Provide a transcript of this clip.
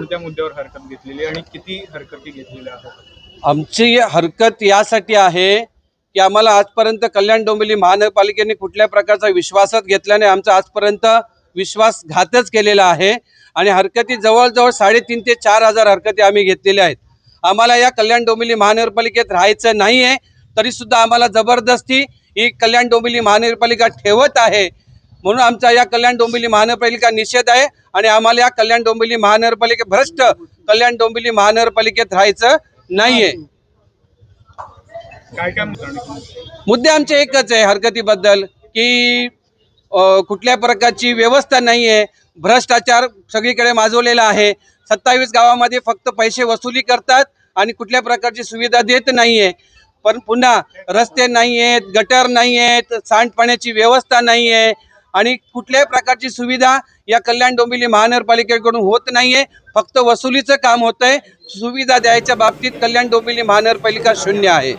कोणत्या मुद्द्यावर हरकत घेतलेली आणि किती हरकती घेतलेल्या आमची हरकत यासाठी आहे की आम्हाला आजपर्यंत कल्याण डोंबिवली महानगरपालिकेने कुठल्या प्रकारचा विश्वासच घेतल्याने आमचा आजपर्यंत विश्वासघातच केलेला आहे. आणि हरकती जवळजवळ साडेतीन ते चार हजार हरकती आम्ही घेतलेल्या आहेत. आम्हाला या कल्याण डोंबिवली महानगरपालिकेत राहायचं नाही आहे तरीसुद्धा आम्हाला जबरदस्ती ही कल्याण डोंबिवली महानगरपालिका ठेवत आहे. म्हणून आमचा या कल्याण डोंबिवली महानगरपालिका निषेध आहे आणि आम्हाला या कल्याण डोंबिवली महानगरपालिके भ्रष्ट कल्याण डोंबिवली महानगरपालिकेत राहायचं नाहीये. मुद्दे? आमचे एकच आहे हरकतीबद्दल की कुठल्या प्रकारची व्यवस्था नाही आहे भ्रष्टाचार सगळीकडे माजवलेला आहे. सत्तावीस गावामध्ये फक्त पैसे वसुली करतात आणि कुठल्या प्रकारची सुविधा देत नाही आहे पण पुन्हा रस्ते नाही आहेत गटर नाही आहेत सांडपाण्याची व्यवस्था नाही आहे आणि कुठल्याही प्रकारची सुविधा या कल्याण डोंबिवली महानगरपालिकेकडून होत नाही आहे फक्त वसुलीचं काम होतं आहे सुविधा द्यायच्या बाबतीत कल्याण डोंबिवली महानगरपालिका शून्य आहे.